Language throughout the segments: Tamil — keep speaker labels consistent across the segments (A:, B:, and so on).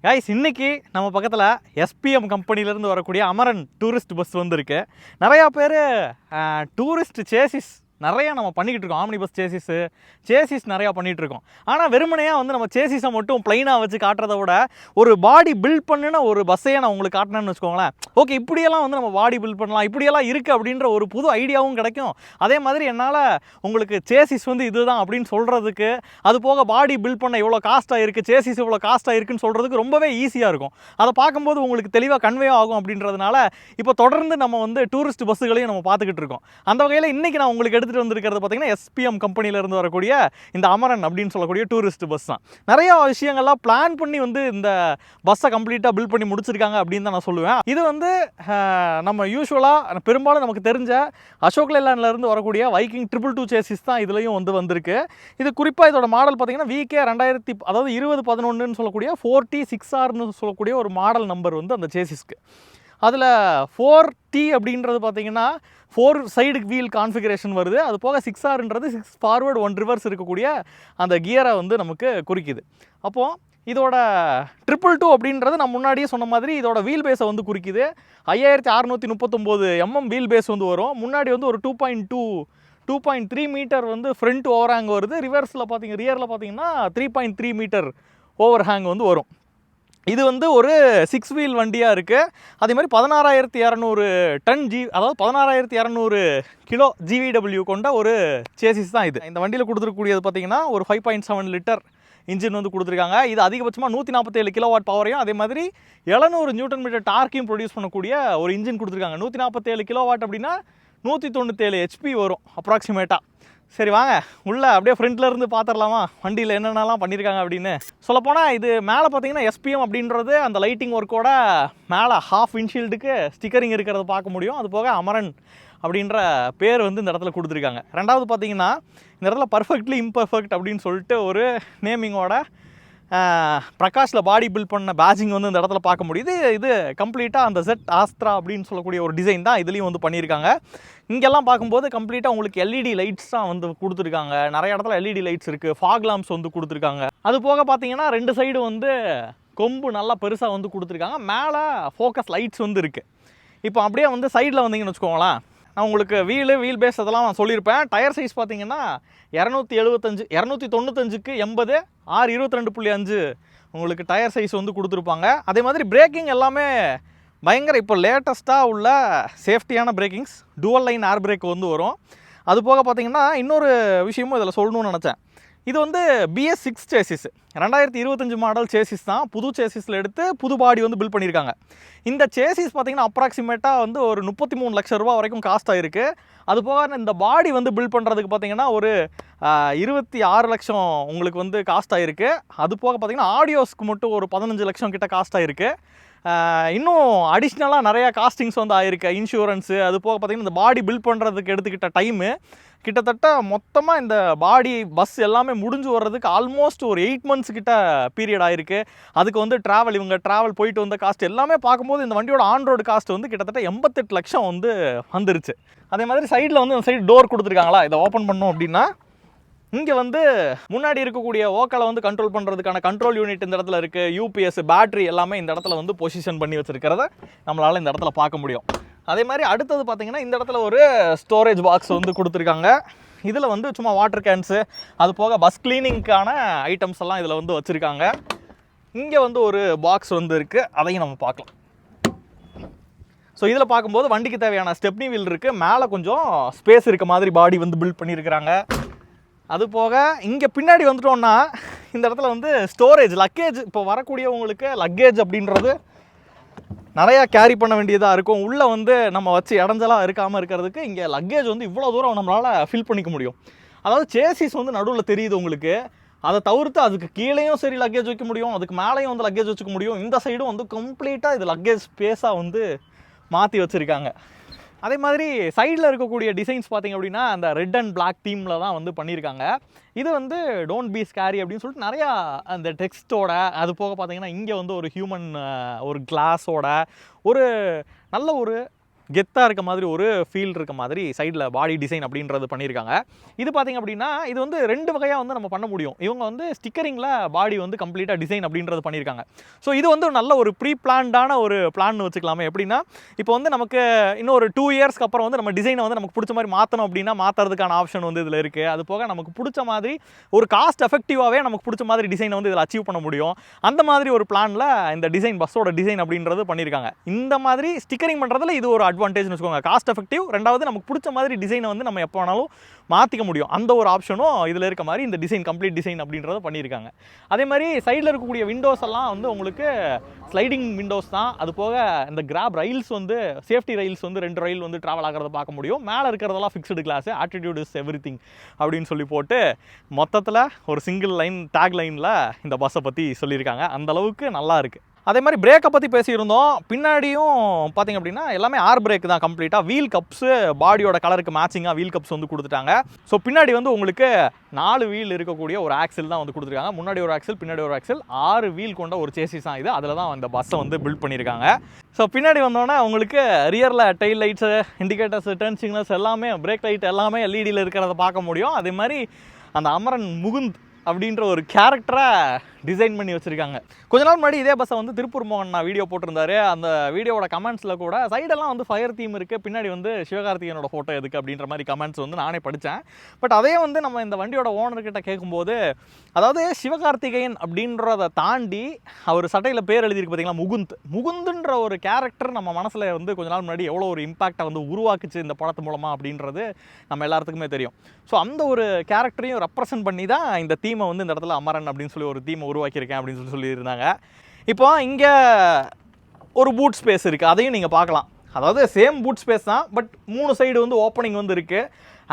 A: காய்ஸ் இன்னைக்கு நம்ம பக்கத்தில் எஸ்பிஎம் கம்பெனிலேருந்து வரக்கூடிய அமரன் டூரிஸ்ட் பஸ் வந்திருக்கு. நிறையா பேர் டூரிஸ்ட் சேசிஸ் நிறையா நம்ம பண்ணிக்கிட்டு இருக்கோம். ஆம்னி பஸ் சேசிஸு சேசிஸ் நிறையா பண்ணிகிட்டு இருக்கோம். ஆனால் வெறுமனையாக வந்து நம்ம சேசிஸை மட்டும் ப்ளைனாக வச்சு காட்டுறத விட ஒரு பாடி பில்ட் பண்ணின ஒரு பஸ்ஸையே நான் உங்களுக்கு காட்டினேன்னு வச்சுக்கோங்களேன். ஓகே இப்படியெல்லாம் வந்து நம்ம பாடி பில்ட் பண்ணலாம். இப்படியெல்லாம் இருக்குது அப்படின்ற ஒரு புது ஐடியாவும் கிடைக்கும். அதே மாதிரி என்னால் உங்களுக்கு சேசிஸ் வந்து இதுதான் அப்படின்னு சொல்கிறதுக்கு அது போக பாடி பில்ட் பண்ண இவ்வளோ காஸ்ட்டாக இருக்குது சேசிஸ் இவ்வளோ காஸ்ட்டாக இருக்குன்னு சொல்கிறதுக்கு ரொம்பவே ஈஸியாக இருக்கும். அதை பார்க்கும்போது உங்களுக்கு தெளிவாக கன்வே ஆகும் அப்படின்றதுனால இப்போ தொடர்ந்து நம்ம வந்து டூரிஸ்ட் பஸ்ஸுகளையும் நம்ம பார்த்துக்கிட்டு இருக்கோம். அந்த வகையில் இன்றைக்கி நான் உங்களுக்கு எடுத்து எடுத்துகிட்டு வந்திருக்கிறது பார்த்தீங்கன்னா எஸ்பிஎம் கம்பெனியிலேருந்து வரக்கூடிய இந்த அமரன் அப்படின்னு சொல்லக்கூடிய டூரிஸ்ட் பஸ் தான். நிறையா விஷயங்கள்லாம் பிளான் பண்ணி வந்து இந்த பஸ்ஸை கம்ப்ளீட்டாக பில்ட் பண்ணி முடிச்சிருக்காங்க அப்படின்னு தான் நான் சொல்லுவேன். இது வந்து நம்ம யூஸ்வலாக பெரும்பாலும் நமக்கு தெரிஞ்ச அசோக் லேலாண்ட்லேருந்து வரக்கூடிய வைக்கிங் ட்ரிபிள் டூ சேசிஸ் தான் இதுலேயும் வந்து வந்திருக்கு. இது குறிப்பாக இதோட மாடல் பார்த்தீங்கன்னா விகே ரெண்டாயிரத்தி அதாவது இருபது பதினொன்றுன்னு சொல்லக்கூடிய ஃபோர்ட்டி சிக்ஸ் ஆர்னு சொல்லக்கூடிய ஒரு மாடல் நம்பர் வந்து அந்த சேசிஸ்க்கு அதில் ஃபோர் டி அப்படின்றது பார்த்தீங்கன்னா ஃபோர் சைடு வீல் கான்ஃபிகரேஷன் வருது. அது போக சிக்ஸ் ஆர்ன்றது சிக்ஸ் ஃபார்வர்டு ஒன் ரிவர்ஸ் இருக்கக்கூடிய அந்த கியரை வந்து நமக்கு குறிக்குது. அப்போது இதோட ட்ரிபிள் டூ அப்படின்றது நான் முன்னாடியே சொன்ன மாதிரி இதோட வீல் பேஸை வந்து குறிக்குது. ஐயாயிரத்தி அறநூற்றி முப்பத்தொம்போது எம்எம் வீல் பேஸ் வந்து வரும். முன்னாடி வந்து ஒரு two point two two point three metre வந்து ஃப்ரண்ட் ஓவர் ஹேங் வருது ரிவர்ஸில் பார்த்தீங்க ரியரில் பார்த்தீங்கன்னா three point three metre overhang வந்து வரும். இது வந்து ஒரு சிக்ஸ் வீல் வண்டியாக இருக்குது அதே மாதிரி பதினாறாயிரத்தி இரநூறு டன் ஜி அதாவது பதினாறாயிரத்தி இரநூறு கிலோ ஜிவிடபிள்யூ கொண்ட ஒரு சேசிஸ் தான் இது. இந்த வண்டியில் கொடுத்துருக்கூடியது பார்த்தீங்கன்னா ஒரு five point seven litre engine வந்து கொடுத்துருக்காங்க. இது அதிகபட்சமாக நூற்றி நாற்பத்தேழு கிலோ வாட் பவரையும் அதே மாதிரி எழுநூறு நியூட்டன் மீட்டர் டார்க்கையும் ப்ரொடியூஸ் பண்ணக்கூடிய ஒரு இன்ஜின் கொடுத்துருக்காங்க. நூற்றி நாற்பத்தேழு கிலோ வாட் அப்படின்னா நூற்றி தொண்ணூற்றேழு ஹெச்பி வரும் அப்ராக்சிமேட்டாக சரி வாங்க. உள்ளே அப்படியே ஃப்ரண்ட்ல இருந்து பார்த்துடலாமா வண்டியில் என்னென்னலாம் பண்ணியிருக்காங்க அப்படின்னு. சொல்லப்போனால் இது மேலே பார்த்தீங்கன்னா எஸ்பிஎம் அப்படின்றது அந்த லைட்டிங் ஒர்க்கோட மேலே ஹாஃப் இன்ஷீல்டுக்கு ஸ்டிக்கரிங் இருக்கிறத பார்க்க முடியும். அது போக அமரன் அப்படின்ற பேர் வந்து இந்த இடத்துல கொடுத்துருக்காங்க. ரெண்டாவது பார்த்தீங்கன்னா இந்த இடத்துல பர்ஃபெக்ட்லி இம்பர்ஃபெக்ட் அப்படின்னு சொல்லிட்டு ஒரு நேமிங்கோட பிரகாஷில் பாடி பில்ட் பண்ண பேஜிங் வந்து இந்த இடத்துல பார்க்க முடியுது. இது கம்ப்ளீட்டாக அந்த செட் ஆஸ்த்ரா அப்படின்னு சொல்லக்கூடிய ஒரு டிசைன் தான் இதுலேயும் வந்து பண்ணியிருக்காங்க. இங்கெல்லாம் பார்க்கும்போது கம்ப்ளீட்டாக உங்களுக்கு எல்இடி லைட்ஸ் தான் வந்து கொடுத்துருக்காங்க. நிறைய இடத்துல எல்இடி லைட்ஸ் இருக்குது ஃபாக் லாம்ப்ஸ் வந்து கொடுத்துருக்காங்க. அது போக பார்த்தீங்கன்னா ரெண்டு சைடு வந்து கொம்பு நல்லா பெருசாக வந்து கொடுத்துருக்காங்க. மேலே ஃபோக்கஸ் லைட்ஸ் வந்து இருக்குது இப்போ அப்படியே வந்து சைடில் வந்தீங்கன்னு வச்சுக்கோங்களேன். நான் உங்களுக்கு வீலு வீல் பேஸ் அதெல்லாம் நான் சொல்லியிருப்பேன். டயர் சைஸ் பார்த்தீங்கன்னா இரநூத்தி எழுபத்தஞ்சு இரநூத்தி தொண்ணூத்தஞ்சுக்கு எண்பது ஆறு இருபத்தி ரெண்டு புள்ளி அஞ்சு உங்களுக்கு டயர் சைஸ் வந்து கொடுத்துருப்பாங்க. அதே மாதிரி பிரேக்கிங் எல்லாமே பயங்கர இப்போ லேட்டஸ்ட்டாக உள்ள சேஃப்டியான brakings. Dual line air brake வந்து வரும். அது போக பார்த்தீங்கன்னா இன்னொரு விஷயமும் இதில் சொல்லணும்னு நினச்சேன். இது வந்து பிஎஸ் சிக்ஸ் சேசிஸ் ரெண்டாயிரத்தி இருபத்தஞ்சு மாடல் சேசிஸ் தான். புது சேசிஸில் எடுத்து புது பாடி வந்து பில் பண்ணியிருக்காங்க. இந்த சேசிஸ் பார்த்தீங்கன்னா அப்ராக்சிமேட்டாக வந்து ஒரு முப்பத்தி மூணு லட்ச ரூபா வரைக்கும் காஸ்ட் ஆகிருக்கு அது போக இந்த பாடி வந்து பில் பண்ணுறதுக்கு பார்த்தீங்கன்னா ஒரு இருபத்தி ஆறு லட்சம் உங்களுக்கு வந்து காஸ்ட் ஆகிருக்கு அது போக பார்த்தீங்கன்னா ஆடியோஸ்க்கு மட்டும் ஒரு பதினஞ்சு லட்சம் கிட்ட காஸ்ட் ஆகிருக்கு இன்னும் அடிஷ்னலாக நிறையா காஸ்டிங்ஸ் வந்து ஆயிருக்கு. இன்சூரன்ஸு அது போக பார்த்தீங்கன்னா இந்த பாடி பில்ட் பண்ணுறதுக்கு எடுத்துக்கிட்ட டைமு கிட்டத்தட்ட மொத்தமாக இந்த பாடி பஸ் எல்லாமே முடிஞ்சு வர்றதுக்கு ஆல்மோஸ்ட் ஒரு எயிட் மந்த்ஸ் கிட்ட பீரியட் ஆயிருக்கு. அதுக்கு வந்து ட்ராவல் இவங்க ட்ராவல் போயிட்டு வந்த காஸ்ட் எல்லாமே பார்க்கும்போது இந்த வண்டியோட ஆன் ரோடு காஸ்ட் வந்து கிட்டத்தட்ட எண்பத்தெட்டு லட்சம் வந்து வந்துருச்சு. அதே மாதிரி சைடில் வந்து அந்த சைடு டோர் கொடுத்துருக்காங்களா? இதை ஓப்பன் பண்ணோம் அப்படின்னா இங்கே வந்து முன்னாடி இருக்கக்கூடிய ஓக்களை வந்து கண்ட்ரோல் பண்ணுறதுக்கான கண்ட்ரோல் யூனிட் இந்த இடத்துல இருக்குது யூபிஎஸ் பேட்டரி எல்லாமே இந்த இடத்துல வந்து பொசிஷன் பண்ணி வச்சிருக்கிறத நம்மளால் இந்த இடத்துல பார்க்க முடியும். அதே மாதிரி அடுத்தது பார்த்தீங்கன்னா இந்த இடத்துல ஒரு ஸ்டோரேஜ் பாக்ஸ் வந்து கொடுத்துருக்காங்க. இதில் வந்து சும்மா வாட்டர் கேன்ஸு அது போக பஸ் கிளீனிங்க்கான ஐட்டம்ஸ் எல்லாம் இதில் வந்து வச்சுருக்காங்க. இங்கே வந்து ஒரு பாக்ஸ் வந்து இருக்குது அதையும் நம்ம பார்க்கலாம். ஸோ இதில் பார்க்கும்போது வண்டிக்கு தேவையான ஸ்டெப்னி வீல் இருக்குது மேலே கொஞ்சம் ஸ்பேஸ் இருக்க மாதிரி பாடி வந்து பில்ட் பண்ணியிருக்கிறாங்க அது போக இங்கே பின்னாடி வந்துட்டோம்னா இந்த இடத்துல வந்து ஸ்டோரேஜ் லக்கேஜ் இப்போ வரக்கூடியவங்களுக்கு லக்கேஜ் அப்படின்றது நிறையா கேரி பண்ண வேண்டியதாக இருக்கும். உள்ளே வந்து நம்ம வச்சு இடைஞ்சலாக இருக்காமல் இருக்கிறதுக்கு இங்கே லக்கேஜ் வந்து இவ்வளோ தூரம் நம்மளால் ஃபில் பண்ணிக்க முடியும். அதாவது சேசிஸ் வந்து நடுவில் தெரியுது உங்களுக்கு. அதை தவிர்த்து அதுக்கு கீழேயும் சரி லக்கேஜ் வைக்க முடியும். அதுக்கு மேலேயும் வந்து லக்கேஜ் வச்சுக்க முடியும். இந்த சைடும் வந்து கம்ப்ளீட்டாக இது லக்கேஜ் ஸ்பேஸாக வந்து மாற்றி வச்சுருக்காங்க. அதே மாதிரி சைடில் இருக்கக்கூடிய டிசைன்ஸ் பார்த்திங்க அப்படின்னா அந்த ரெட் அண்ட் பிளாக் தீமில் தான் வந்து பண்ணியிருக்காங்க. இது வந்து டோன்ட் பி ஸ்கேரி அப்படின்னு சொல்லிட்டு நிறையா அந்த டெக்ஸ்ட்டோட அது போக பார்த்தீங்கன்னா இங்கே வந்து ஒரு ஹியூமன் ஒரு கிளாஸோட ஒரு நல்ல ஒரு கெத்தாக இருக்க மாதிரி ஒரு ஃபீல் இருக்க மாதிரி சைடில் பாடி டிசைன் அப்படின்றது பண்ணியிருக்காங்க. இது பார்த்தீங்க அப்படின்னா இது வந்து ரெண்டு வகையாக வந்து நம்ம பண்ண முடியும். இவங்க வந்து ஸ்டிக்கரிங்கில் பாடி வந்து கம்ப்ளீட்டாக டிசைன் அப்படின்றது பண்ணியிருக்காங்க. ஸோ இது வந்து நல்ல ஒரு ப்ரீ பிளான்டான ஒரு பிளான் வச்சுக்கலாமே. எப்படின்னா இப்போ வந்து நமக்கு இன்னும் ஒரு டூ இயர்ஸ்க்கு அப்புறம் வந்து நம்ம டிசைனை வந்து நமக்கு பிடிச்ச மாதிரி மாற்றணும் அப்படின்னா மாற்றுறதுக்கான ஆப்ஷன் வந்து இதில் இருக்குது அது போக நமக்கு பிடிச்ச மாதிரி ஒரு காஸ்ட் எஃபெக்டிவாகவே நமக்கு பிடிச்ச மாதிரி டிசைனை வந்து இதில் அச்சீவ் பண்ண முடியும். அந்த மாதிரி ஒரு பிளானில் இந்த டிசைன் பஸ்ஸோட டிசைன் அப்படின்றது பண்ணியிருக்காங்க. இந்த மாதிரி ஸ்டிக்கரிங் பண்ணுறதுல இது ஒரு அட்வான்டேஜ்னு வச்சுக்கோங்க. காஸ்ட் எஃபெக்டிவ் ரெண்டாவது நமக்கு பிடிச்ச மாதிரி டிசைனை வந்து நம்ம எப்போ வேணாலும் மாற்றிக்க முடியும். அந்த ஒரு ஆப்ஷனும் இதில் இருக்க மாதிரி இந்த டிசைன் கம்ப்ளீட் டிசைன் அப்படின்றத பண்ணியிருக்காங்க. அதே மாதிரி சைடில் இருக்கக்கூடிய விண்டோஸ் எல்லாம் வந்து உங்களுக்கு ஸ்லைடிங் விண்டோஸ் தான். அது போக இந்த கிராப் ரயில்ஸ் வந்து சேஃப்டி ரயில்ஸ் வந்து ரெண்டு ரயில் வந்து ட்ராவல் ஆகிறத பார்க்க முடியும். மேலே இருக்கிறதெல்லாம் fixed glass attitude is everything அப்படின்னு சொல்லி போட்டு மொத்தத்தில் ஒரு சிங்கிள் லைன் டேக் லைனில் இந்த பஸ்ஸை பற்றி சொல்லியிருக்காங்க. அந்தளவுக்கு நல்லா இருக்குது அதே மாதிரி பிரேக்கை பற்றி பேசியிருந்தோம். பின்னாடியும் பார்த்தீங்க அப்படின்னா எல்லாமே ஆர் பிரேக் தான் கம்ப்ளீட்டாக வீல் கப்ஸு பாடியோட கலருக்கு மேட்சிங்காக வீல் கப்ஸ் வந்து கொடுத்துட்டாங்க. ஸோ பின்னாடி வந்து உங்களுக்கு நாலு வீல் இருக்கக்கூடிய ஒரு ஆக்சில் தான் வந்து கொடுத்துருக்காங்க. முன்னாடி ஒரு ஆக்சில் பின்னாடி ஒரு ஆக்சில் ஆறு வீல் கொண்ட ஒரு சேசிஸ் தான் இது. அதில் தான் அந்த பஸ்ஸை வந்து பில்ட் பண்ணியிருக்காங்க. ஸோ பின்னாடி வந்தோடனே உங்களுக்கு ரியரில் tail lights indicators turn signals எல்லாமே பிரேக் லைட் எல்லாமே எல்இடியில் இருக்கிறத பார்க்க முடியும். அதே மாதிரி அந்த அமரன் முகுந்த் அப்படின்ற ஒரு கேரக்டரை டிசைன் பண்ணி வச்சுருக்காங்க. கொஞ்ச நாள் முன்னாடி இதே பஸ்ஸை வந்து திருப்பூர் மோகன் நான் வீடியோ போட்டிருந்தாரு. அந்த வீடியோவோட கமெண்ட்ஸில் கூட சைடெல்லாம் வந்து ஃபயர் தீம் இருக்குது பின்னாடி வந்து சிவகார்த்திகேயனோட ஃபோட்டோ எதுக்கு அப்படின்ற மாதிரி கமெண்ட்ஸ் வந்து நானே படித்தேன் பட் அதே வந்து நம்ம இந்த வண்டியோட ஓனர்கிட்ட கேட்கும்போது அதாவது சிவகார்த்திகேயன் அப்படின்றத தாண்டி அவர் சட்டையில் பேர் எழுதியிருக்கு பார்த்தீங்களா முகுந்த். முகுந்துன்ற ஒரு கேரக்டர் நம்ம மனசில் வந்து கொஞ்ச நாள் முன்னாடி எவ்வளோ ஒரு இம்பாக்டை வந்து உருவாக்குச்சு இந்த படத்து மூலமாக அப்படின்றது நம்ம எல்லாத்துக்குமே தெரியும். ஸோ அந்த ஒரு கேரக்டரையும் ரெப்ரசன்ட் பண்ணி தான் இந்த தீமை வந்து இந்த இடத்துல அமரன் அப்படின்னு சொல்லி ஒரு தீமை உருவாக்கியிருக்கேன் அப்படின்னு சொல்லி சொல்லியிருந்தாங்க. இப்போ இங்கே ஒரு பூட் ஸ்பேஸ் இருக்குது அதையும் நீங்கள் பார்க்கலாம். அதாவது சேம் பூட் ஸ்பேஸ் தான் பட் மூணு சைடு வந்து ஓப்பனிங் வந்து இருக்குது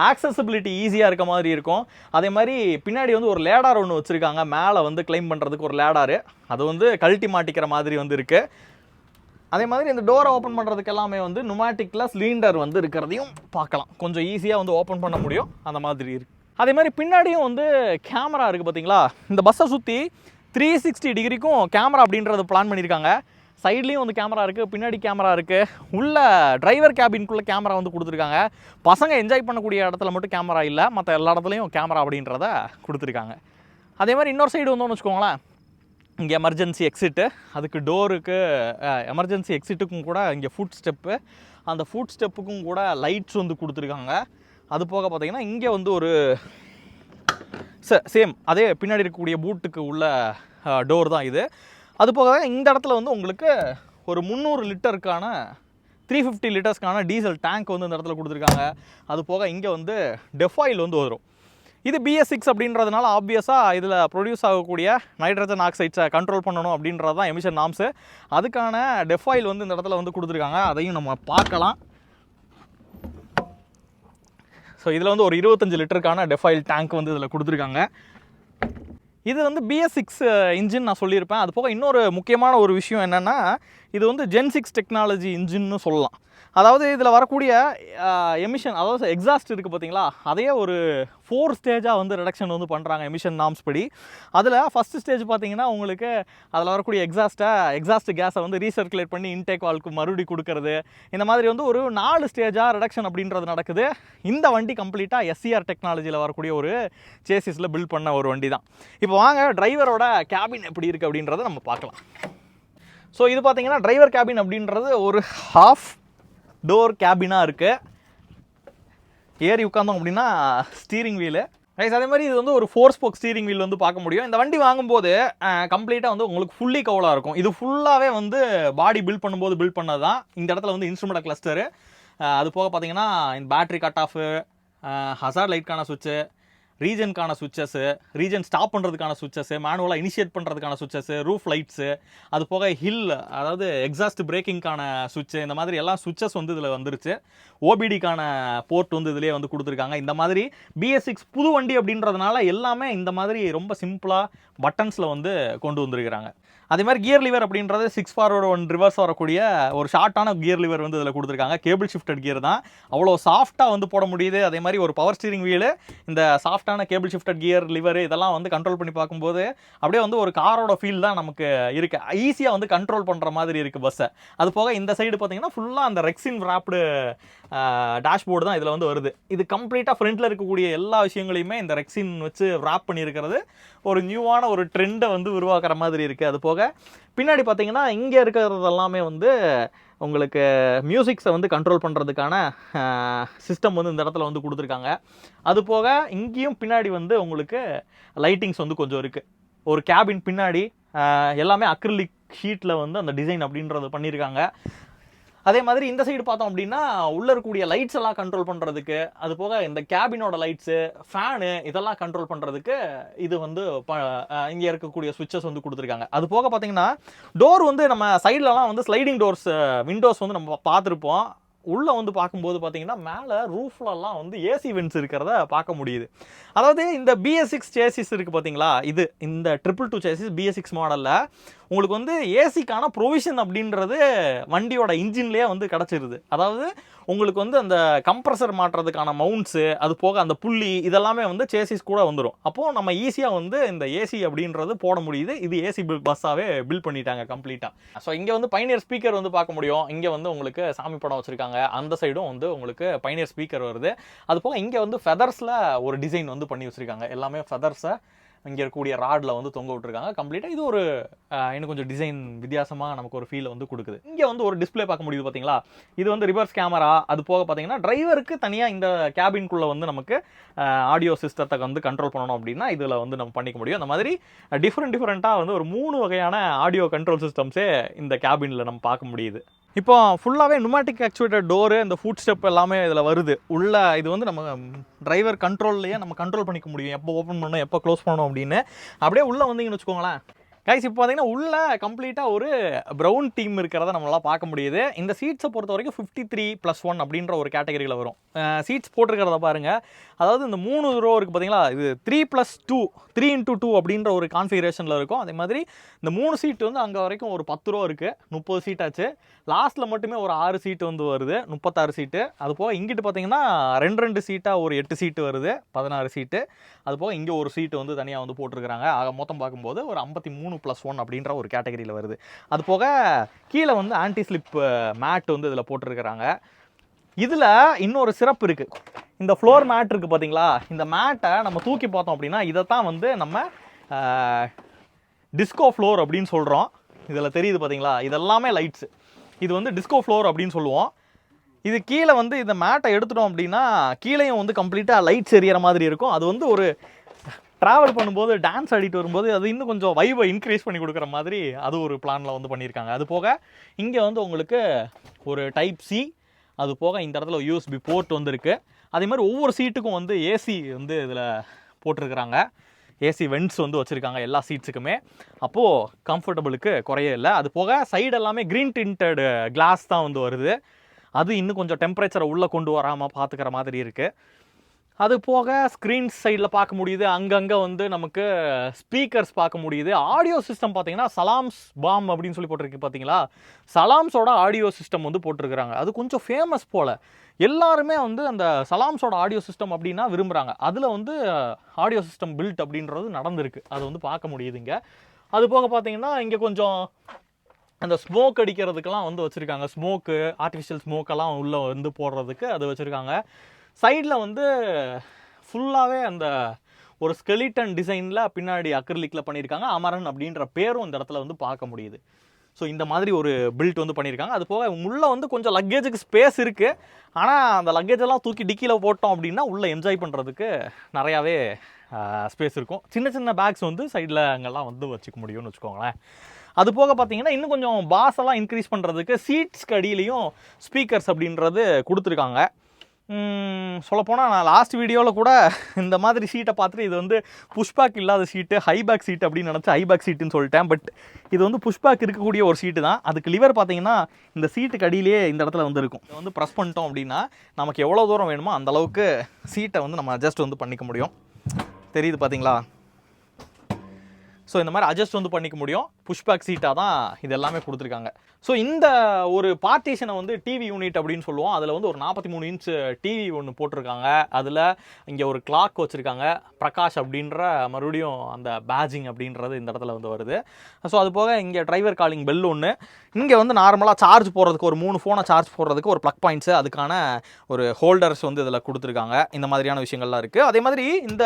A: ஆக்சசிபிலிட்டி ஈஸியாக இருக்க மாதிரி இருக்கும். அதே மாதிரி பின்னாடி வந்து ஒரு லேடார் ஒன்று வச்சுருக்காங்க. மேலே வந்து கிளைம் பண்ணுறதுக்கு ஒரு லேடாரு. அது வந்து கழட்டி மாட்டிக்கிற மாதிரி வந்து இருக்குது அதே மாதிரி இந்த டோரை ஓப்பன் பண்ணுறதுக்கு எல்லாமே வந்து நுமாட்டிக்கில் சிலிண்டர் வந்து இருக்கிறதையும் பார்க்கலாம். கொஞ்சம் ஈஸியாக வந்து ஓப்பன் பண்ண முடியும். அந்த மாதிரி இருக்குது அதே மாதிரி பின்னாடியும் வந்து கேமரா இருக்குது பார்த்தீங்களா இந்த பஸ்ஸை சுற்றி த்ரீ சிக்ஸ்டி டிகிரிக்கும் கேமரா அப்படின்றத பிளான் பண்ணியிருக்காங்க சைட்லேயும் வந்து கேமரா இருக்குது பின்னாடி கேமரா இருக்குது உள்ள டிரைவர் கேபின்குள்ளே கேமரா வந்து கொடுத்துருக்காங்க. பசங்க என்ஜாய் பண்ணக்கூடிய இடத்துல மட்டும் கேமரா இல்லை மற்ற எல்லா இடத்துலையும் கேமரா அப்படின்றத கொடுத்துருக்காங்க. அதே மாதிரி இன்னொரு சைடு வந்தோம்னு வச்சுக்கோங்களேன். இங்கே எமர்ஜென்சி எக்ஸிட்டு அதுக்கு டோருக்கு எமர்ஜென்சி எக்ஸிட்டுக்கும் கூட இங்கே ஃபுட் ஸ்டெப்பு அந்த ஃபுட் ஸ்டெப்புக்கும் கூட லைட்ஸ் வந்து கொடுத்துருக்காங்க. அது போக பார்த்தீங்கன்னா இங்கே வந்து ஒரு சேம் அதே பின்னாடி இருக்கக்கூடிய பூட்டுக்கு உள்ள டோர் தான் இது. அது போக இந்த இடத்துல வந்து உங்களுக்கு ஒரு முந்நூறு லிட்டருக்கான த்ரீ ஃபிஃப்டி லிட்டர்ஸ்க்கான டீசல் டேங்க் வந்து இந்த இடத்துல கொடுத்துருக்காங்க. அது போக இங்கே வந்து டெஃபாயில் வந்து வரும். இது பிஎஸ் சிக்ஸ் அப்படின்றதுனால ஆப்வியஸாக இதில் ப்ரொடியூஸ் ஆகக்கூடிய நைட்ரஜன் ஆக்சைட்ஸை கண்ட்ரோல் பண்ணணும் அப்படின்றது தான் எமிஷன் நாம்ஸு அதுக்கான டெஃபாயில் வந்து இந்த இடத்துல வந்து கொடுத்துருக்காங்க. அதையும் நம்ம பார்க்கலாம். ஸோ இதில் வந்து ஒரு இருபத்தஞ்சு லிட்டருக்கான டெஃபாயில் டேங்க் வந்து இதில் கொடுத்துருக்காங்க. இது வந்து பிஎஸ் சிக்ஸ் இன்ஜின் நான் சொல்லியிருப்பேன். அது போக இன்னொரு முக்கியமான ஒரு விஷயம் என்னென்னா இது வந்து ஜென் சிக்ஸ் டெக்னாலஜி இன்ஜின்னு சொல்லலாம். அதாவது இதில் வரக்கூடிய எமிஷன் அதாவது எக்ஸாஸ்ட் இருக்குது பார்த்தீங்களா அதையே ஒரு ஃபோர் ஸ்டேஜாக வந்து ரிடக்ஷன் வந்து பண்ணுறாங்க எமிஷன் நாம்ஸ் படி. அதில் ஃபஸ்ட்டு ஸ்டேஜ் பார்த்தீங்கன்னா உங்களுக்கு அதில் வரக்கூடிய எக்ஸாஸ்ட்டை எக்ஸாஸ்ட் கேஸை வந்து ரீசர்க்குலேட் பண்ணி இன்டேக் வால்க்கு மறுபடி கொடுக்கறது. இந்த மாதிரி வந்து ஒரு நாலு ஸ்டேஜாக ரிடக்ஷன் அப்படின்றது நடக்குது. இந்த வண்டி கம்ப்ளீட்டாக எஸ்சிஆர் டெக்னாலஜியில் வரக்கூடிய ஒரு சேசிஸில் பில்ட் பண்ண ஒரு வண்டி தான் இப்போ வாங்க டிரைவரோட கேபின் எப்படி இருக்குது அப்படின்றத நம்ம பார்க்கலாம். ஸோ இது பார்த்தீங்கன்னா டிரைவர் கேபின் அப்படின்றது ஒரு ஹாஃப் டோர் கேபினாக இருக்குது ஏறி உட்காந்தோம் அப்படின்னா ஸ்டீரிங் வீலு ரைஸ் அதே மாதிரி இது வந்து ஒரு ஃபோர் ஸ்போக் ஸ்டீரிங் வீல் வந்து பார்க்க முடியும். இந்த வண்டி வாங்கும்போது கம்ப்ளீட்டாக வந்து உங்களுக்கு ஃபுல்லி கவலாக இருக்கும். இது ஃபுல்லாகவே வந்து பாடி பில்ட் பண்ணும்போது பில்ட் பண்ணது தான் இந்த இடத்துல வந்து இன்ஸ்ட்ருமெண்ட் கிளஸ்டரு அது போக பார்த்தீங்கன்னா இந்த பேட்டரி கட் ஆஃபு ஹசார் லைட்கான சுவிட்சு ரீஜனுக்கான சுவிச்சஸ்ஸு ரீஜன் ஸ்டாப் பண்ணுறதுக்கான சுவிச்சஸ்ஸு மேனுவலாக இனிஷியேட் பண்ணுறதுக்கான சுவிச்சஸ்ஸு ரூஃப் லைட்ஸு அது போக ஹில் அதாவது எக்ஸாஸ்ட் பிரேக்கிங்க்கான சுவிட்சு இந்த மாதிரி எல்லா சுவிச்சஸ் வந்து இதில் வந்துருச்சு. ஓபிடிக்கான போர்ட் வந்து இதிலே வந்து கொடுத்துருக்காங்க. இந்த மாதிரி பிஎஸ் சிக்ஸ் புது வண்டி அப்படின்றதுனால எல்லாமே இந்த மாதிரி ரொம்ப சிம்பிளாக பட்டன்ஸில் வந்து கொண்டு வந்திருக்கிறாங்க. அதே மாதிரி கியர் லிவர் அப்படின்றது சிக்ஸ் ஃபார்வர்டு ஒன் ரிவர்ஸ் வரக்கூடிய ஒரு ஷார்ட்டான கியர் லிவர் வந்து இதில் கொடுத்துருக்காங்க. கேபிள் ஷிஃப்டட் கியர் தான். அவ்வளோ சாஃப்டாக வந்து போட முடியுது. அதே மாதிரி ஒரு பவர் ஸ்டீரிங் வீலு இந்த சாஃப்டான கேபிள் ஷிஃப்டட் கியர் லிவர் இதெல்லாம் வந்து கண்ட்ரோல் பண்ணி பார்க்கும்போது அப்படியே வந்து ஒரு காரோட ஃபீல் தான் நமக்கு இருக்குது ஈஸியாக வந்து கண்ட்ரோல் பண்ணுற மாதிரி இருக்குது பஸ்ஸை அது போக இந்த சைடு பார்த்தீங்கன்னா ஃபுல்லாக அந்த ரெக்ஸின் ராப்டு டேஷ்போர்டு தான் இதில் வந்து வருது. இது கம்ப்ளீட்டாக ஃப்ரண்ட்டில் இருக்கக்கூடிய எல்லா விஷயங்களையுமே இந்த ரெக்ஸின் வச்சு ராப் பண்ணியிருக்கிறது. ஒரு நியூவான ஒரு ட்ரெண்டை வந்து உருவாக்குற மாதிரி இருக்குது அது போக பின்னாடி பார்த்தீங்கன்னா இங்கே இருக்கிறது எல்லாமே வந்து உங்களுக்கு மியூசிக்ஸை வந்து கண்ட்ரோல் பண்ணுறதுக்கான சிஸ்டம் வந்து இந்த இடத்துல வந்து கொடுத்துருக்காங்க. அது போக இங்கேயும் பின்னாடி வந்து உங்களுக்கு லைட்டிங்ஸ் வந்து கொஞ்சம் இருக்குது ஒரு கேபின் பின்னாடி எல்லாமே அக்ரிலிக் ஷீட்டில் வந்து அந்த டிசைன் அப்படின்றது பண்ணியிருக்காங்க அதே மாதிரி இந்த சைடு பார்த்தோம் அப்படின்னா உள்ள இருக்கக்கூடிய லைட்ஸ் எல்லாம் கண்ட்ரோல் பண்றதுக்கு அது போக இந்த கேபினோட லைட்ஸு ஃபேனு இதெல்லாம் கண்ட்ரோல் பண்றதுக்கு இது வந்து ப- இங்கே இங்க இருக்கக்கூடிய சுவிட்சஸ் வந்து கொடுத்துருக்காங்க. அது போக பார்த்தீங்கன்னா டோர் வந்து நம்ம சைட்லலாம் வந்து ஸ்லைடிங் டோர்ஸ் விண்டோஸ் வந்து நம்ம பார்த்துருப்போம். உள்ள வந்து பார்க்கும்போது பார்த்தீங்கன்னா மேலே ரூஃப்லலாம் வந்து ஏசி வென்ஸ் இருக்கிறத பார்க்க முடியுது. அதாவது இந்த பிஎஸ் சிக்ஸ் சேசிஸ் இருக்குது பார்த்தீங்களா? இது இந்த triple two chassis BS six மாடலில் உங்களுக்கு வந்து ஏசிக்கான ப்ரொவிஷன் அப்படின்றது வண்டியோட இன்ஜின்லேயே வந்து கிடச்சிருது. அதாவது உங்களுக்கு வந்து அந்த கம்ப்ரஸர் மாட்டுறதுக்கான மவுண்ட்ஸு அது போக அந்த புள்ளி இதெல்லாமே வந்து சேசிஸ் கூட வந்துடும் அப்போது நம்ம ஈஸியாக வந்து இந்த ஏசி அப்படின்றது போட முடியுது. இது ஏசி பில் பஸ்ஸாகவே பில் பண்ணிட்டாங்க கம்ப்ளீட்டாக ஸோ இங்கே வந்து பைனியர் ஸ்பீக்கர் வந்து பார்க்க முடியும். இங்கே வந்து உங்களுக்கு சாமி படம் வச்சுருக்காங்க. அந்த சைடும் வந்து உங்களுக்கு பைனியர் ஸ்பீக்கர் வருது. அது போக இங்கே வந்து ஃபெதர்ஸில் ஒரு டிசைன் வந்து பண்ணி வச்சுருக்காங்க. எல்லாமே ஃபெதர்ஸை இங்கே இருக்கக்கூடிய ராடில் வந்து தொங்க விட்டுருக்காங்க. கம்ப்ளீட்டாக இது ஒரு இன்னும் கொஞ்சம் டிசைன் வித்தியாசமாக நமக்கு ஒரு ஃபீலை வந்து கொடுக்குது. இங்கே வந்து ஒரு டிஸ்ப்ளே பார்க்க முடியுது பார்த்தீங்களா இது வந்து ரிவர்ஸ் கேமரா அது போக பார்த்தீங்கன்னா டிரைவருக்கு தனியாக இந்த கேபின்குள்ளே வந்து நமக்கு ஆடியோ சிஸ்டத்தை வந்து கண்ட்ரோல் பண்ணணும் அப்படின்னா இதில் வந்து நம்ம பண்ணிக்க முடியும். அந்த மாதிரி டிஃப்ரெண்ட் டிஃப்ரெண்ட்டாக வந்து ஒரு மூணு வகையான ஆடியோ கண்ட்ரோல் சிஸ்டம்ஸே இந்த கேபினில் நம்ம பார்க்க முடியுது. இப்போ ஃபுல்லாகவே நுமாட்டிக் ஆக்சுவேட்டட் டோரு இந்த ஃபுட் ஸ்டெப் எல்லாமே இதில் வருது. உள்ள இது வந்து நம்ம டிரைவர் கண்ட்ரோல்லையே நம்ம கண்ட்ரோல் பண்ணிக்க முடியும். எப்போ ஓப்பன் பண்ணணும் எப்போ க்ளோஸ் பண்ணணும் அப்படின்னு. அப்படியே உள்ளே வந்தீங்கன்னு வச்சுக்கோங்களேன். கைஸ் இப்போ பார்த்தீங்கன்னா உள்ள கம்ப்ளீட்டாக ஒரு ப்ரௌன் டீம் இருக்கிறத நம்மளால் பார்க்க முடியுது. இந்த சீட்ஸை பொறுத்த வரைக்கும் ஃபிஃப்டி த்ரீ ப்ளஸ் ஒன் அப்படின்ற ஒரு கேட்டகரியில் வரும். சீட்ஸ் போட்டிருக்கிறத பாருங்கள் அதாவது இந்த மூணு ரோ இருக்குது பார்த்தீங்களா இது three plus two three into two அப்படின்ற ஒரு கான்ஃபிகரேஷனில் இருக்கும். அதே மாதிரி இந்த மூணு சீட் வந்து அங்கே வரைக்கும் ஒரு பத்து ரூபா இருக்குது முப்பது சீட் ஆச்சு. லாஸ்ட்டில் மட்டுமே ஒரு ஆறு சீட்டு வந்து வருது. முப்பத்தாறு சீட்டு அது போக இங்கிட்டு பார்த்தீங்கன்னா ரெண்டு ரெண்டு சீட்டாக ஒரு எட்டு சீட்டு வருது. பதினாறு சீட்டு அது போக இங்கே ஒரு சீட்டு வந்து தனியாக வந்து போட்டிருக்கிறாங்க. ஆக மொத்தம் பார்க்கும்போது ஒரு ஐம்பத்தி மூணு ப்ளஸ் ஒன் அப்படின்ற ஒரு கேட்டகரியில் வருது. அது போக கீழே வந்து ஆன்டி ஸ்லிப் மேட் வந்து இதில் போட்டிருக்கிறாங்க. இதில் இன்னொரு சிறப்பு இருக்குது இந்த ஃப்ளோர் மேட் இருக்குது பார்த்தீங்களா இந்த மேட்டை நம்ம தூக்கி பார்த்தோம் அப்படின்னா இதை தான் வந்து நம்ம டிஸ்கோ ஃப்ளோர் அப்படின்னு சொல்கிறோம் இதில் தெரியுது பார்த்தீங்களா இதெல்லாமே லைட்ஸு இது வந்து டிஸ்கோ ஃப்ளோர் அப்படின்னு சொல்லுவோம். இது கீழே வந்து இந்த மேட்டை எடுத்துட்டோம் அப்படின்னா கீழேயும் வந்து கம்ப்ளீட்டாக லைட்ஸ் எரியற மாதிரி இருக்கும். அது வந்து ஒரு ட்ராவல் பண்ணும்போது டான்ஸ் ஆடிட்டு வரும்போது அது இன்னும் கொஞ்சம் வைவை இன்க்ரீஸ் பண்ணி கொடுக்குற மாதிரி அது ஒரு பிளானில் வந்து பண்ணியிருக்காங்க. அது போக இங்கே வந்து உங்களுக்கு ஒரு டைப் சி அது போக இந்த இடத்துல யூஎஸ்பி போர்ட் வந்துருக்கு. அதே மாதிரி ஒவ்வொரு சீட்டுக்கும் வந்து ஏசி வந்து இதில் போட்டிருக்கிறாங்க. ஏசி வென்ட்ஸ் வந்து வச்சுருக்காங்க எல்லா சீட்ஸுக்குமே அப்போது கம்ஃபர்டபுளுக்கு குறைய இல்லை. அது போக சைடு எல்லாமே க்ரீன் டிண்டடு கிளாஸ் தான் வந்து வருது. அது இன்னும் கொஞ்சம் டெம்பரேச்சரை உள்ளே கொண்டு வராமல் பார்த்துக்கிற மாதிரி இருக்குது அது போக ஸ்க்ரீன் சைடில் பார்க்க முடியுது. அங்கங்கே வந்து நமக்கு ஸ்பீக்கர்ஸ் பார்க்க முடியுது. ஆடியோ சிஸ்டம் பார்த்தீங்கன்னா சலாம்ஸ் பாம் அப்படின்னு சொல்லி போட்டிருக்கு பார்த்தீங்களா? சலாம்ஸோட ஆடியோ சிஸ்டம் வந்து போட்டிருக்கிறாங்க. அது கொஞ்சம் ஃபேமஸ் போல். எல்லாருமே வந்து அந்த சலாம்ஸோட ஆடியோ சிஸ்டம் அப்படின்னா விரும்புகிறாங்க அதில் வந்து ஆடியோ சிஸ்டம் பில்ட் அப்படின்றது நடந்திருக்கு. அது வந்து பார்க்க முடியுதுங்க. அது போக பார்த்தீங்கன்னா இங்கே கொஞ்சம் அந்த ஸ்மோக் அடிக்கிறதுக்கெல்லாம் வந்து வச்சுருக்காங்க. ஸ்மோக்கு ஆர்டிஃபிஷியல் ஸ்மோக்கெல்லாம் உள்ளே வந்து போடுறதுக்கு அது வச்சுருக்காங்க. சைடில் வந்து ஃபுல்லாகவே அந்த ஒரு ஸ்கெலிட்டன் டிசைனில் பின்னாடி அக்ரிலிக்கில் பண்ணியிருக்காங்க அமரன் அப்படின்ற பேரும் இந்த இடத்துல வந்து பார்க்க முடியுது. ஸோ இந்த மாதிரி ஒரு பில்ட் வந்து பண்ணியிருக்காங்க அது போக உள்ளே வந்து கொஞ்சம் லக்கேஜுக்கு ஸ்பேஸ் இருக்குது ஆனால் அந்த லக்கேஜெல்லாம் எல்லாம் தூக்கி டிக்கியில் போட்டோம் அப்படின்னா உள்ளே என்ஜாய் பண்ணுறதுக்கு நிறையாவே ஸ்பேஸ் இருக்கும். சின்ன சின்ன பேக்ஸ் வந்து சைடில் அங்கெல்லாம் வந்து வச்சுக்க முடியும்னு வச்சுக்கோங்களேன். அது போக பார்த்தீங்கன்னா இன்னும் கொஞ்சம் பாஸ் எல்லாம் இன்க்ரீஸ் பண்ணுறதுக்கு சீட்ஸ்க்கு அடியிலையும் ஸ்பீக்கர்ஸ் அப்படின்றது கொடுத்துருக்காங்க. சொல்லப்போனால் நான் லாஸ்ட் வீடியோவில் கூட இந்த மாதிரி சீட்டை பார்த்துட்டு இது வந்து புஷ்பேக் இல்லாத சீட்டு ஹைபேக் சீட் அப்படின்னு நினச்சி ஹைபேக் சீட்டுன்னு சொல்லிட்டேன். பட் இது வந்து புஷ்பேக் இருக்கக்கூடிய ஒரு சீட்டு தான். அதுக்கு லிவர் பார்த்தீங்கன்னா இந்த சீட்டுக்கு அடியிலேயே இந்த இடத்துல வந்து இருக்கும். இதை வந்து ப்ரெஸ் பண்ணிட்டோம் அப்படின்னா நமக்கு எவ்வளோ தூரம் வேணுமோ அந்த அளவுக்கு சீட்டை வந்து நம்ம அட்ஜஸ்ட் வந்து பண்ணிக்க முடியும். தெரியுது பார்த்தீங்களா? ஸோ இந்த மாதிரி அட்ஜஸ்ட் வந்து பண்ணிக்க முடியும். புஷ்பேக் சீட்டாக தான் இது எல்லாமே கொடுத்துருக்காங்க. ஸோ இந்த ஒரு பார்ட்டிஷனை வந்து டிவி யூனிட் அப்படின்னு சொல்லுவோம். அதில் வந்து ஒரு நாற்பத்தி மூணு இன்ச் டிவி ஒன்று போட்டிருக்காங்க. அதில் இங்கே ஒரு கிளாக் வச்சுருக்காங்க. பிரகாஷ் அப்படின்ற மறுபடியும் அந்த பேஜிங் அப்படின்றது இந்த இடத்துல வந்து வருது. ஸோ அது போக இங்கே டிரைவர் காலிங் பெல் ஒன்று இங்கே வந்து நார்மலாக சார்ஜ் போடுறதுக்கு ஒரு மூணு ஃபோனை சார்ஜ் போடுறதுக்கு ஒரு ப்ளக் பாயிண்ட்ஸு அதுக்கான ஒரு ஹோல்டர்ஸ் வந்து இதில் கொடுத்துருக்காங்க. இந்த மாதிரியான விஷயங்கள்லாம் இருக்குது அதே மாதிரி இந்த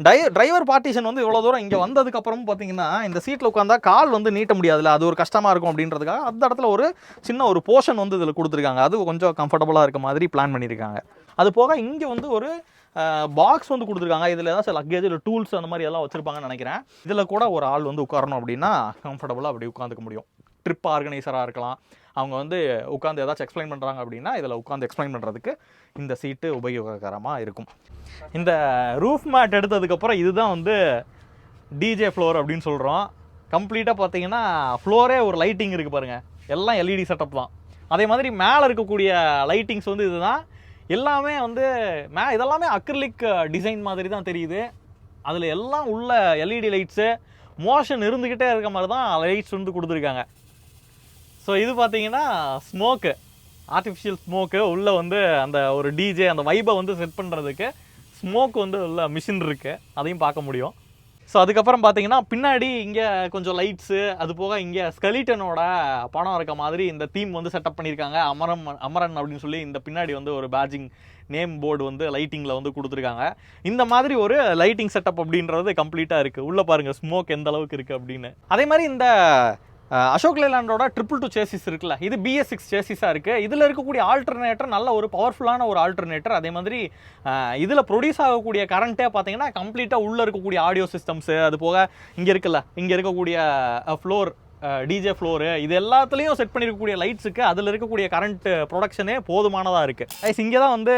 A: டை டிரைவர் பார்ட்டிஷன் வந்து இவ்வளோ தூரம் இங்கே வந்ததுக்கப்புறமும் பார்த்தீங்கன்னா இந்த சீட்டில் உட்காந்தா கால் வந்து நீட்ட முடியாதுல்ல? அது ஒரு கஷ்டமாக இருக்கும் அப்படின்றதுக்காக அந்த இடத்துல ஒரு சின்ன ஒரு போர்ஷன் வந்து இதில் கொடுத்துருக்காங்க. அது கொஞ்சம் கம்ஃபர்டபுளாக இருக்க மாதிரி பிளான் பண்ணியிருக்காங்க அது போக இங்கே வந்து ஒரு பாக்ஸ் வந்து கொடுத்துருக்காங்க. இதில் ஏதாச்சும் லக்கேஜ் இல்லை டூல்ஸ் அந்த மாதிரி எல்லாம் வச்சுருப்பாங்கன்னு நினைக்கிறேன். இதில் கூட ஒரு ஆள் வந்து உட்காரணும் அப்படின்னா கம்ஃபர்டபுளாக அப்படி உட்காந்துக்க முடியும். ட்ரிப் ஆர்கனைசராக இருக்கலாம். அவங்க வந்து உட்காந்து ஏதாச்சும் எக்ஸ்பிளைன் பண்ணுறாங்க அப்படின்னா இதில் உட்காந்து எக்ஸ்பிளைன் பண்ணுறதுக்கு இந்த சீட்டு உபயோககரமாக இருக்கும். இந்த ரூஃப் மேட் எடுத்ததுக்கப்புறம் இதுதான் வந்து டிஜே ஃப்ளோர் அப்படின்னு சொல்கிறோம் கம்ப்ளீட்டாக பார்த்தீங்கன்னா ஃப்ளோரே ஒரு லைட்டிங் இருக்குது பாருங்கள் எல்லாம் எல்இடி செட்டப் தான். அதே மாதிரி மேலே இருக்கக்கூடிய லைட்டிங்ஸ் வந்து இதுதான். எல்லாமே வந்து மே இதெல்லாமே அக்ரிலிக் டிசைன் uh, மாதிரி தான் தெரியுது. அதில் எல்லாம் உள்ள எல்இடி லைட்ஸு மோஷன் இருந்துக்கிட்டே இருக்க மாதிரி தான் லைட்ஸ் வந்து கொடுத்துருக்காங்க. ஸோ இது பார்த்தீங்கன்னா ஸ்மோக்கு ஆர்டிஃபிஷியல் ஸ்மோக்கு உள்ளே வந்து அந்த ஒரு டிஜே அந்த வைபை வந்து செட் பண்ணுறதுக்கு ஸ்மோக் வந்து உள்ள மிஷின் இருக்குது அதையும் பார்க்க முடியும். ஸோ அதுக்கப்புறம் பார்த்தீங்கன்னா பின்னாடி இங்கே கொஞ்சம் லைட்ஸு அது போக இங்கே ஸ்கலிட்டனோட படம் இருக்க மாதிரி இந்த தீம் வந்து செட்டப் பண்ணியிருக்காங்க அமரம் அமரன் அப்படின்னு சொல்லி இந்த பின்னாடி வந்து ஒரு பேஜிங் நேம் போர்டு வந்து லைட்டிங்கில் வந்து கொடுத்துருக்காங்க. இந்த மாதிரி ஒரு லைட்டிங் செட்டப் அப்படின்றது கம்ப்ளீட்டாக இருக்குது உள்ளே பாருங்கள் ஸ்மோக் எந்த அளவுக்கு இருக்குது அப்படின்னு. அதே மாதிரி இந்த அசோக் லேலாண்டோட ட்ரிபிள் டூ சேசிஸ் இருக்குல்ல இது பிஎஸ் சிக்ஸ் சேசிஸாக இருக்குது இதில் இருக்கக்கூடிய ஆல்டர்னேட்டர் நல்ல ஒரு பவர்ஃபுல்லான ஒரு ஆல்டர்னேட்டர் அதே மாதிரி இதில் ப்ரொடியூஸ் ஆகக்கூடிய கரண்ட்டே பார்த்தீங்கன்னா கம்ப்ளீட்டாக உள்ளே இருக்கக்கூடிய ஆடியோ சிஸ்டம்ஸு அது போக இங்கே இருக்குல்ல இங்கே இருக்கக்கூடிய ஃப்ளோர் டிஜே ஃப்ளோரு இது எல்லாத்துலேயும் செட் பண்ணியிருக்கக்கூடிய லைட்ஸுக்கு அதில் இருக்கக்கூடிய கரண்ட் ப்ரொடக்ஷனே போதுமானதாக இருக்குது ஐஸ் இங்கே தான் வந்து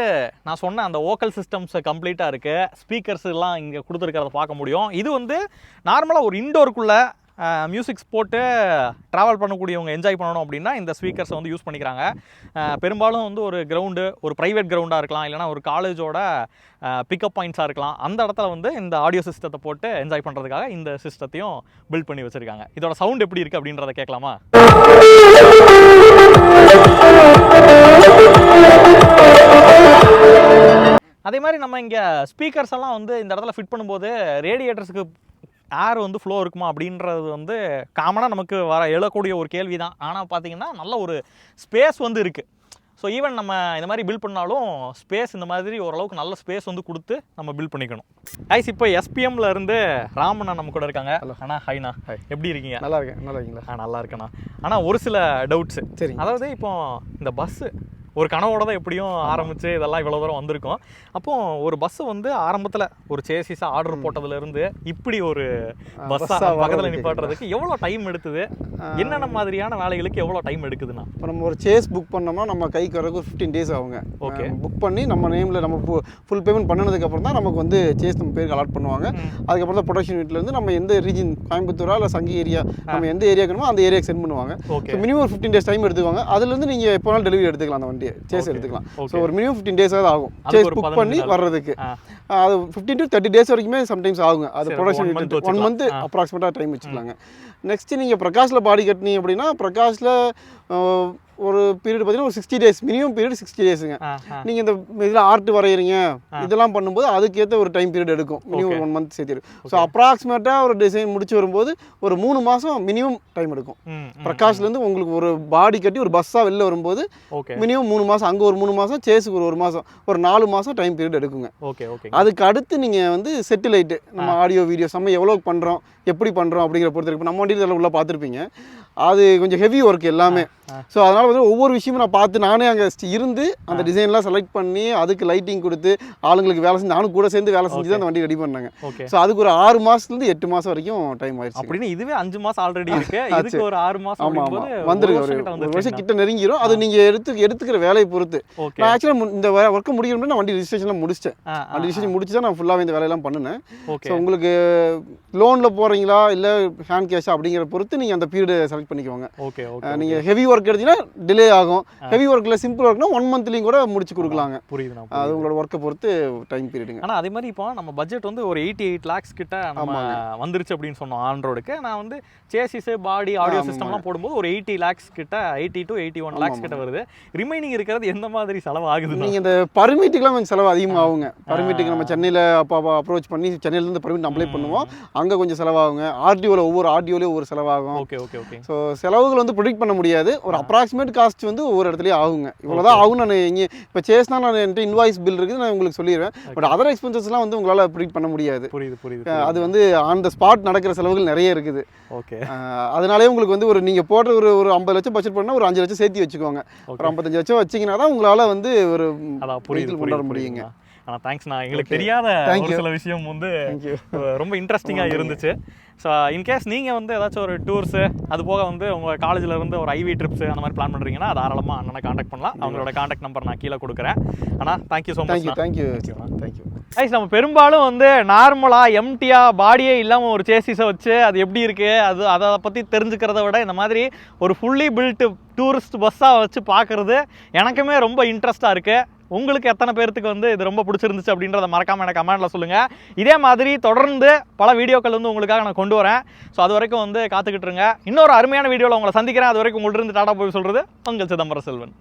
A: நான் சொன்ன அந்த ஓக்கல் சிஸ்டம்ஸ் கம்ப்ளீட்டாக இருக்குது ஸ்பீக்கர்ஸ் எல்லாம் இங்கே கொடுத்துருக்கிறத பார்க்க முடியும். இது வந்து நார்மலாக ஒரு இன்டோருக்குள்ளே மியூசிக்ஸ் போட்டு ட்ராவல் பண்ணக்கூடியவங்க என்ஜாய் பண்ணணும் அப்படின்னா இந்த ஸ்பீக்கர்ஸை வந்து யூஸ் பண்ணிக்கிறாங்க. பெரும்பாலும் வந்து ஒரு கிரவுண்டு ஒரு ப்ரைவேட் கிரவுண்டாக இருக்கலாம் இல்லைனா ஒரு காலேஜோட பிக்கப் பாயிண்ட்ஸாக இருக்கலாம். அந்த இடத்துல வந்து இந்த ஆடியோ சிஸ்டத்தை போட்டு என்ஜாய் பண்ணுறதுக்காக இந்த சிஸ்டத்தையும் பில்ட் பண்ணி வச்சுருக்காங்க. இதோட சவுண்ட் எப்படி இருக்குது அப்படின்றத கேட்கலாமா? அதே மாதிரி நம்ம இங்கே ஸ்பீக்கர்ஸ் எல்லாம் வந்து இந்த இடத்துல ஃபிட் பண்ணும்போது ரேடியேட்டர்ஸுக்கு ஏர் வந்து ஃப்ளோ இருக்குமா அப்படின்றது வந்து காமனாக நமக்கு வர எழக்கூடிய ஒரு கேள்வி தான் ஆனால் பார்த்தீங்கன்னா நல்ல ஒரு ஸ்பேஸ் வந்து இருக்குது ஸோ ஈவன் நம்ம இந்த மாதிரி பில்ட் பண்ணாலும் ஸ்பேஸ் இந்த மாதிரி ஓரளவுக்கு நல்ல ஸ்பேஸ் வந்து கொடுத்து நம்ம பில்ட் பண்ணிக்கணும். ஐஸ் இப்போ எஸ்பிஎம்ல இருந்து ராமண்ணா நம்ம கூட இருக்காங்க. அண்ணா ஹைண்ணா எப்படி இருக்கீங்க?
B: நல்லா இருக்கேன். நல்லா இருக்கீங்களா?
A: ஆ நல்லா இருக்கேண்ணா ஆனால் ஒரு சில டவுட்ஸு
B: சரிங்க.
A: அதாவது இப்போ இந்த பஸ்ஸு ஒரு கனவோட தான் எப்படியும் ஆரம்பிச்சு இதெல்லாம் இவ்வளோ தூரம் வந்திருக்கோம். அப்போ ஒரு பஸ்ஸை வந்து ஆரம்பத்தில் ஒரு சேசிஸாக ஆர்டர் போட்டதுல இருந்து இப்படி ஒரு பஸ்ஸா
B: பஸ்ஸா
A: பக்கத்தில். நிப்பாட்டுறதுக்கு எவ்வளோ டைம் எடுத்தது? என்னென்ன மாதிரியான வேலைகளுக்கு எவ்வளோ டைம் எடுக்குதுண்ணா
B: இப்போ நம்ம ஒரு சேஸ் புக் பண்ணோம்னா நம்ம கைக்கு வரக்கு ஒரு ஃபிஃப்டீன் டேஸ் ஆகுங்க.
A: Okay.
B: புக் பண்ணி நம்ம நேமில் நம்ம ஃபுல் பேமெண்ட் பண்ணதுக்கப்புறம் தான் நமக்கு வந்து சேஸ் நம்ம பேருக்கு அலாட் பண்ணுவாங்க. அதுக்கப்புறம் தான் ப்ரொடக்ஷன் யூனிட்லேருந்து நம்ம எந்த ரீஜன் கோயம்புத்தூரா இல்லை சங்கி ஏரியா நம்ம எந்த ஏரியாக்கணுமோ அந்த ஏரியாக்கு சென்ட் பண்ணுவாங்க.
A: Okay
B: minimum fifteen days time எடுத்துக்குவாங்க. அதுலேருந்து நீங்கள் எப்போ வேணாலும் டெலிவரி எடுத்துக்கலாம் அந்த சேஸ். எடுத்துக்கலாம். ஸோ ஒரு மினிமம் ஃபிஃப்டீன் டேஸ் ஆகும் சேஸ் புக்
A: 15
B: பண்ணி. வர்றதுக்கு. அது ஃபிஃப்டீன் டு தேர்ட்டி டேஸ் வரைக்குமே சம்டைம்ஸ் ஆகுங்க அது ப்ரொடக்ஷன் ஒன். மந்த். அப்ராக்சிமேட்டாக டைம் வச்சுக்கலாங்க நெக்ஸ்ட் நீங்கள் பிரகாஷில் பாடி கட்டினீங்க அப்படின்னா பிரகாஷில் ஒரு பீரியட் பார்த்தீங்கன்னா ஒரு sixty days minimum period sixty டேஸுங்க நீங்கள் இந்த இதில் ஆர்ட் வரைகிறீங்க இதெல்லாம் பண்ணும்போது அதுக்கேற்ற ஒரு டைம் பீரியட் எடுக்கும். மினிமம் ஒன் மந்த் சேர்த்து ஸோ அப்ராக்சிமேட்டாக ஒரு டிசைன் முடிச்சு வரும்போது ஒரு மூணு மாதம் மினிமம் டைம் எடுக்கும். பிரகாஷ்லேருந்து உங்களுக்கு ஒரு பாடி கட்டி ஒரு பஸ்ஸாக வெளில வரும்போது மினிமம் மூணு மாதம் அங்கே ஒரு மூணு மாதம் சேஸுக்கு ஒரு ஒரு மாதம் ஒரு நாலு மாதம் டைம் பீரியட் எடுக்குங்க.
A: ஓகே ஓகே
B: அதுக்கு அடுத்து நீங்கள் வந்து செட்டிலைட்டு நம்ம ஆடியோ வீடியோஸ் நம்ம எவ்வளோ பண்ணுறோம் எப்படி பண்ணுறோம் அப்படிங்கிற பொறுத்த இருக்கு நம்ம வண்டியில் உள்ள பார்த்துருப்பீங்க அது கொஞ்சம் ஹெவி ஒர்க் எல்லாமே. ஸோ அதனால் வந்து ஒவ்வொரு விஷயமும் நான் பார்த்து நானே அங்கே இருந்து அந்த டிசைன்லாம் செலக்ட் பண்ணி அதுக்கு லைட்டிங் கொடுத்து ஆளுங்களுக்கு வேலை செஞ்சு நானும் கூட சேர்ந்து வேலை செஞ்சு தான் அந்த வண்டி ரெடி பண்ணாங்க. ஸோ அதுக்கு ஒரு ஆறு மாதத்துலேருந்து எட்டு மாதம் வரைக்கும் டைம் ஆயிடுச்சு.
A: அப்படின்னு இதுவே அஞ்சு மாசம் ஆல்ரெடி இருக்கு. ஒரு ஆறு மாசம்
B: ஆமாம் ஆமாம் வந்துருக்கு ஒரு வருஷம். கிட்ட நெருங்கிரும். அது நீங்கள் எடுத்து எடுத்துக்கிற வேலையை பொறுத்து. நான் ஆக்சுவலாக இந்த ஒர்க்கை முடிக்கணும்னா நான் வண்டி ரிஜிஸ்ட்ரேஷன்லாம் முடிச்சிட்டேன். அந்த ரிஜிஸ்ட்ரேஷன் முடிச்சு தான் நான் ஃபுல்லாகவே இந்த வேலையெல்லாம் பண்ணினேன். ஸோ உங்களுக்கு லோனில் போகிறீங்களா இல்லை ஹேண்ட் கேஷா அப்படிங்கிற பொறுத்து நீங்கள் அந்த பீரியட் கனெக்ட் பண்ணிக்கோங்க
A: ஓகே
B: அஹ்,
A: ஓகே.
B: நீங்க ஹெவி ஒர்க் எடுத்தீங்கன்னா டிலே ஆகும். ஹெவி ஒர்க்ல சிம்பிள் ஒர்க்னா ஒன் மந்த்லயும் கூட முடிச்சு கொடுக்கலாங்க.
A: புரியுதுண்ணா
B: அது
A: புரியுது.
B: உங்களோட ஒர்க்கை பொறுத்து டைம் பீரியடுங்க
A: ஆனா அதே மாதிரி இப்போ நம்ம பட்ஜெட் வந்து ஒரு எயிட்டி எயிட் லேக்ஸ் கிட்ட நம்ம வந்துருச்சு அப்படின்னு சொன்னோம் ஆண்ட்ராய்டுக்கு நான் வந்து சேசிஸ் பாடி ஆடியோ. சிஸ்டம்லாம் போடும்போது ஒரு எயிட்டி லேக்ஸ் கிட்ட eighty to eighty one lakhs கிட்ட வருது. ரிமைனிங் இருக்கிறது எந்த மாதிரி செலவு ஆகுது
B: நீங்க இந்த பர்மிட்டுக்குலாம் கொஞ்சம் செலவு அதிகமாக ஆகுங்க. பர்மிட்டுக்கு நம்ம சென்னையில் அப்போ அப்ரோச் பண்ணி சென்னையில இருந்து பர்மிட் அப்ளை பண்ணுவோம். அங்கே கொஞ்சம் செலவாகுங்க. ஆர்டிஓவில் ஒவ்வொரு ஆர்டிஓலையும் ஒவ்வொரு செலவாகும்.
A: Okay okay okay.
B: ஸோ செலவுகள் வந்து ப்ரிடிக்ட் பண்ண முடியாது. ஒரு அப்ராக்சிமேட் காஸ்ட் வந்து ஒவ்வொரு இடத்துலையும் ஆகுங்க. இவ்வளோதான் ஆகும் நான் இங்கே இப்போ சேஸ்னா நான் என்கிட்ட இன்வாய்ஸ் பில் இருக்குது நான் உங்களுக்கு சொல்லிடுவேன். பட் அதர் எக்ஸ்பென்சஸ்லாம் வந்து உங்களால் ப்ரிடிக்ட் பண்ண முடியாது.
A: புரியுது புரியுது
B: அது வந்து ஆன் த ஸ்பாட் நடக்கிற செலவுகள் நிறைய இருக்குது.
A: ஓகே
B: அஹ் அதனாலே உங்களுக்கு வந்து ஒரு நீங்கள் போடுற ஒரு ஒரு ஐம்பது லட்சம் பட்ஜெட் பண்ணால் ஒரு அஞ்சு லட்சம் சேர்த்து வச்சுக்கோங்க. ஒரு ஐம்பத்தஞ்சு லட்சம் வச்சிங்கன்னா தான் உங்களால் வந்து ஒரு
A: அதான் புரியுது
B: vehicle கொண்டு வர முடியுங்க.
A: புரியுதுண்ணா. ஆனா தேங்க்ஸ் நான் எங்களுக்கு தெரியாத ஒரு. சில விஷயம் வந்து ரொம்ப இன்ட்ரெஸ்டிங்காக இருந்துச்சு. ஸோ இன்கேஸ் நீங்கள் வந்து ஏதாச்சும் ஒரு டூர்ஸு அது போக வந்து உங்கள் காலேஜில் இருந்து ஒரு ஐவி ட்ரிப்ஸ் அந்த மாதிரி பிளான் பண்ணுறீங்கன்னா தாராளமாக அண்ணனை காண்டாக்ட் பண்ணலாம். அவங்களோட காண்டாக்ட் நம்பர் நான் கீழே கொடுக்குறேன். அண்ணா thank you so much
B: thank you thank you
A: guys நம்ம பெரும்பாலும் வந்து நார்மலாக எம்டியாக பாடியே இல்லாமல் ஒரு சேசிஸை வச்சு அது எப்படி இருக்குது அது அதை பற்றி தெரிஞ்சுக்கிறத விட இந்த மாதிரி ஒரு ஃபுல்லி பில்ட் டூரிஸ்ட் பஸ்ஸாக வச்சு பார்க்குறது எனக்குமே ரொம்ப இன்ட்ரெஸ்ட்டாக இருக்குது உங்களுக்கு எத்தனை பேர்த்துக்கு வந்து இது ரொம்ப பிடிச்சிருந்துச்சு அப்படின்றத மறக்காமல் எனக்கு கமெண்ட்டில் சொல்லுங்கள் இதே மாதிரி தொடர்ந்து பல வீடியோக்கள் வந்து உங்களுக்காக நான் கொண்டு வரேன். ஸோ அது வரைக்கும் வந்து காத்துக்கிட்டுருங்க இன்னொரு அருமையான வீடியோவில் உங்களை சந்திக்கிறேன். அது வரைக்கும் உங்கள்கிட்ட இருந்து டாடா போய் சொல்கிறது உங்கள் சிதம்பரம் செல்வன்.